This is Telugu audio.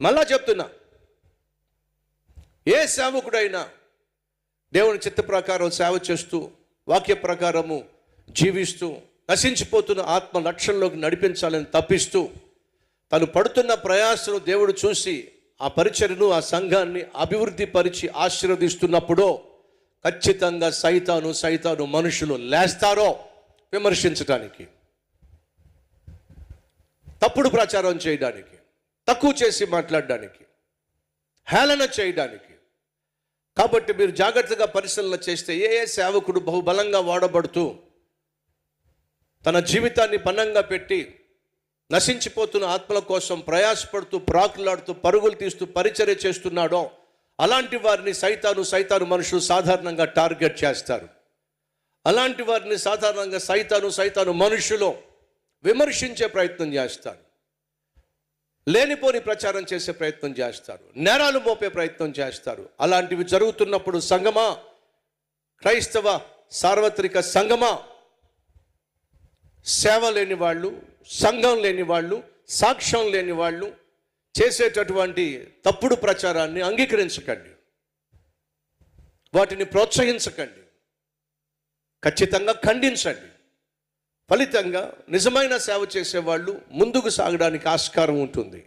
మళ్ళా చెప్తున్నా. ఏ సేవకుడైనా దేవుని చిత్త ప్రకారం సేవ చేస్తూ వాక్య ప్రకారము జీవిస్తూ నశించిపోతున్న ఆత్మ లక్ష్యంలోకి నడిపించాలని తప్పిస్తూ తను పడుతున్న ప్రయాసను దేవుడు చూసి ఆ పరిచయను ఆ సంఘాన్ని అభివృద్ధి పరిచి ఆశీర్వదిస్తున్నప్పుడో ఖచ్చితంగా సైతాను సైతాను మనుషులు లేస్తారో విమర్శించడానికి తప్పుడు ప్రచారం చేయడానికి. తక్కువ చేసి మాట్లాడడానికి హేళన చేయడానికి. కాబట్టి మీరు జాగ్రత్తగా పరిశీలన చేస్తే ఏ ఏ సేవకుడు బహుబలంగా వాడబడుతూ తన జీవితాన్ని పన్నంగా పెట్టి నశించిపోతున్న ఆత్మల కోసం ప్రయాసపడుతూ ప్రాకులాడుతూ పరుగులు తీస్తూ పరిచర్య చేస్తున్నాడో అలాంటి వారిని సైతాను సైతాను మనుషులు సాధారణంగా టార్గెట్ చేస్తారు. అలాంటి వారిని సాధారణంగా సైతాను సైతాను మనుషులు విమర్శించే ప్రయత్నం చేస్తారు. లేనిపోని ప్రచారం చేసే ప్రయత్నం చేస్తారు. నేరాలు మోపే ప్రయత్నం చేస్తారు. అలాంటివి జరుగుతున్నప్పుడు సంగమా క్రైస్తవ సార్వత్రిక సంగమా సేవ లేని వాళ్ళు సంఘం లేని వాళ్ళు సాక్ష్యం లేని వాళ్ళు చేసేటటువంటి తప్పుడు ప్రచారాన్ని అంగీకరించకండి. వాటిని ప్రోత్సహించకండి. ఖచ్చితంగా ఖండించండి. ఫలితంగా నిజమైన సేవ చేసేవాళ్ళు ముందుకు సాగడానికి ఆస్కారం ఉంటుంది.